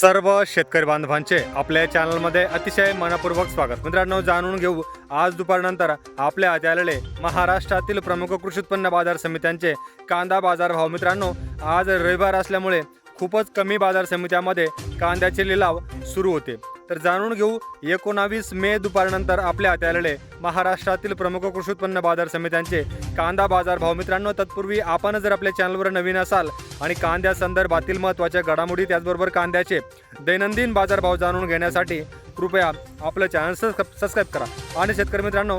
सर्व शेतकरी बांधवांचे आपल्या चॅनलमध्ये अतिशय मनपूर्वक स्वागत. मित्रांनो जाणून घेऊ आज दुपारनंतर आपल्या हाती आलेले महाराष्ट्रातील प्रमुख कृषी उत्पन्न बाजार समित्यांचे कांदा बाजार भाव. मित्रांनो आज रविवार असल्यामुळे खूपच कमी बाजार समित्यामध्ये कांद्याचे लिलाव सुरू होते. तर जाणून घेऊ एकोणावीस मे दुपारनंतर आपल्या हाती आलेले महाराष्ट्रातील प्रमुख कृषी उत्पन्न बाजार समित्यांचे कांदा बाजार भाव मित्रांनो तत्पूर्वी आपण जर आपल्या चॅनलवर नवीन असाल आणि कांद्या संदर्भातील महत्त्वाच्या घडामोडी त्याचबरोबर कांद्याचे दैनंदिन बाजारभाव जाणून घेण्यासाठी कृपया आपलं चॅनल सबस्क्राईब करा. आणि शेतकरी मित्रांनो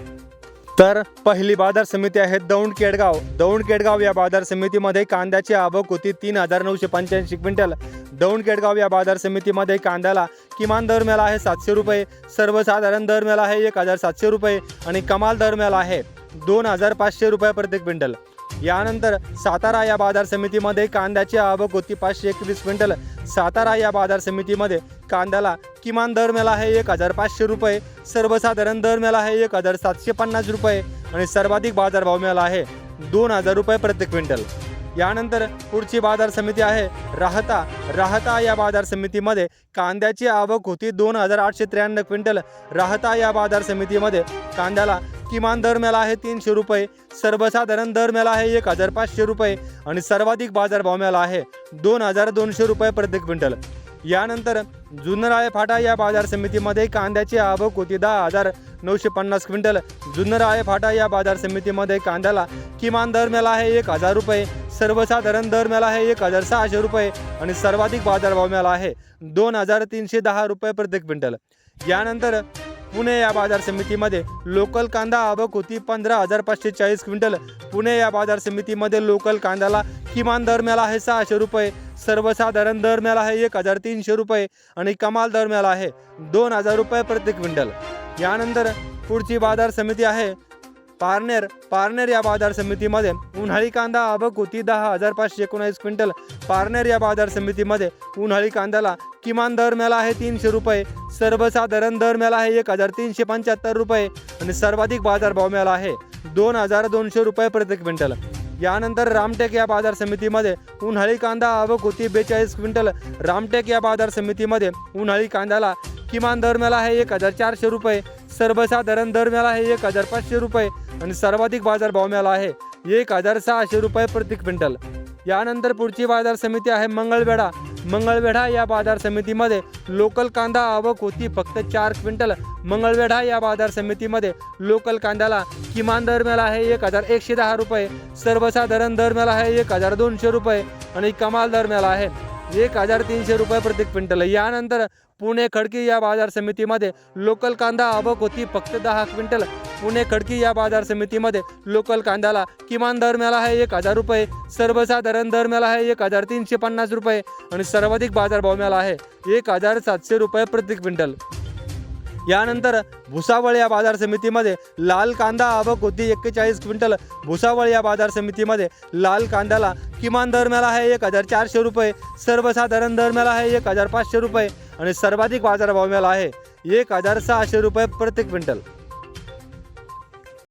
तर पहिली बाजार समिती आहे दौंड केडगाव दौंड केडगाव या बाजार समितीमध्ये कांद्याची आवक होती तीन हजार नऊशे पंच्याऐंशी क्विंटल. दौंड केडगाव या बाजार समितीमध्ये कांद्याला किमान दर मिळाला आहे सातशे रुपये सर्वसाधारण दर मिळाला आहे एक हजार सातशे रुपये आणि कमाल दर मिळाला आहे दोन हजार पाचशे रुपये प्रति क्विंटल. यानंतर सातारा या बाजार समितीमध्ये कांद्याची आवक होती. पाचशे एकवीस क्विंटल. सातारा या बाजार समितीमध्ये कांद्याला किमान दर मेला आहे एक हजार पाचशे रुपये. सर्वसाधारण दर मेला आहे एक हजार सातशे पन्नास रुपये. आणि सर्वाधिक बाजारभाव मिळाला आहे दोन हजार रुपये प्रति क्विंटल. यानंतर पुढची बाजार समिती आहे. राहता राहता या बाजार समितीमध्ये कांद्याची आवक होती दोन हजार आठशे त्र्याण्णव क्विंटल. राहता या बाजार समितीमध्ये कांद्याला किमान दर मिळाला आहे तीनशे रुपये सर्वसाधारण दर मिळाला आहे एक हजार पाचशे रुपये आणि सर्वाधिक बाजारभाव मिळाला आहे दोन हजार दोनशे रुपये प्रति क्विंटल. यानंतर जुन्नराळे फाटा या बाजार समितीमध्ये कांद्याची आवक होती दहा हजार नऊशे पन्नास क्विंटल. जुन्नराळे फाटा या बाजार समितीमध्ये कांद्याला किमान दर मेला आहे एक हजार रुपये सर्वसाधारण दर मिळाला आहे एक हजार सहाशे रुपये आणि सर्वाधिक बाजारभाव मिळाला आहे दोन हजार तीनशे दहा रुपये प्रति क्विंटल. यानंतर पुणे या बाजार समितीमध्ये लोकल कांदा आवक होती पंधरा हजार पाचशे चाळीस क्विंटल. पुणे या बाजार समितीमध्ये लोकल कांद्याला किमान दर मिळाला आहे सहाशे रुपये. सर्वसाधारण दर मिळाला आहे एक हजार तीनशे रुपये आणि कमाल दर मिळाला आहे दोन हजार रुपये प्रति क्विंटल. यानंतर पुढची बाजार समिती आहे पारनेर पारनेर या बाजार समितीमध्ये उन्हाळी कांदा आवक होती दहा हजार पाचशे एकोणावीस क्विंटल. पारनेर या बाजार समितीमध्ये उन्हाळी कांद्याला किमान दर मिळाला आहे तीनशे रुपये. सर्वसाधारण दर मिळाला आहे एक हजार तीनशे पंच्याहत्तर रुपये. आणि सर्वाधिक बाजारभाव मिळाला आहे दोन हजार दोनशे रुपये प्रति क्विंटल. यानंतर रामटेक या बाजार समितीमध्ये उन्हाळी कांदा आवक होती बेचाळीस क्विंटल. रामटेक या बाजार समितीमध्ये उन्हाळी कांद्याला किमान दर मिळाला आहे एक हजार चारशे रुपये. सर्वसाधारण दर मिळाला आहे एक हजार पाचशे रुपये आणि सर्वाधिक बाजारभाव मिळाला आहे. एक हजार सहाशे रुपये प्रति क्विंटल. यानंतर पुढची बाजार समिती आहे मंगळवेढा. मंगळवेढा या बाजार समितीमध्ये लोकल कांदा आवक होती फक्त चार क्विंटल. मंगळवेढा या बाजार समितीमध्ये लोकल कांद्याला किमान दर मिळाला आहे एक हजार एकशे दहा रुपये. सर्वसाधारण दर मिळाला आहे एक हजार दोनशे रुपये आणि कमाल दर मिळाला आहे. एक हजार तीनशे रुपये प्रति क्विंटल. यानंतर पुणे खडकी या बाजार समितीमध्ये लोकल कांदा आवक होती फक्त दहा क्विंटल. पुणे खडकी या बाजार समितीमध्ये लोकल कांद्याला किमान दर मिळाला आहे एक हजार रुपये सर्वसाधारण दर मिळाला आहे एक हजार तीनशे पन्नास रुपये आणि सर्वाधिक बाजारभाव मिळाला आहे एक हजार सातशे रुपये प्रति क्विंटल. यानंतर भुसावळ या बाजार समितीमध्ये लाल कांदा आवक होती एक्केचाळीस क्विंटल. भुसावळ या बाजार समितीमध्ये लाल कांद्याला किमान दर मिळाला आहे एक हजार चारशे रुपये. सर्वसाधारण दर मिळाला आहे एक हजार पाचशे रुपये. आणि सर्वाधिक बाजारभाव मिळाला आहे एक हजार सहाशे रुपये प्रति क्विंटल.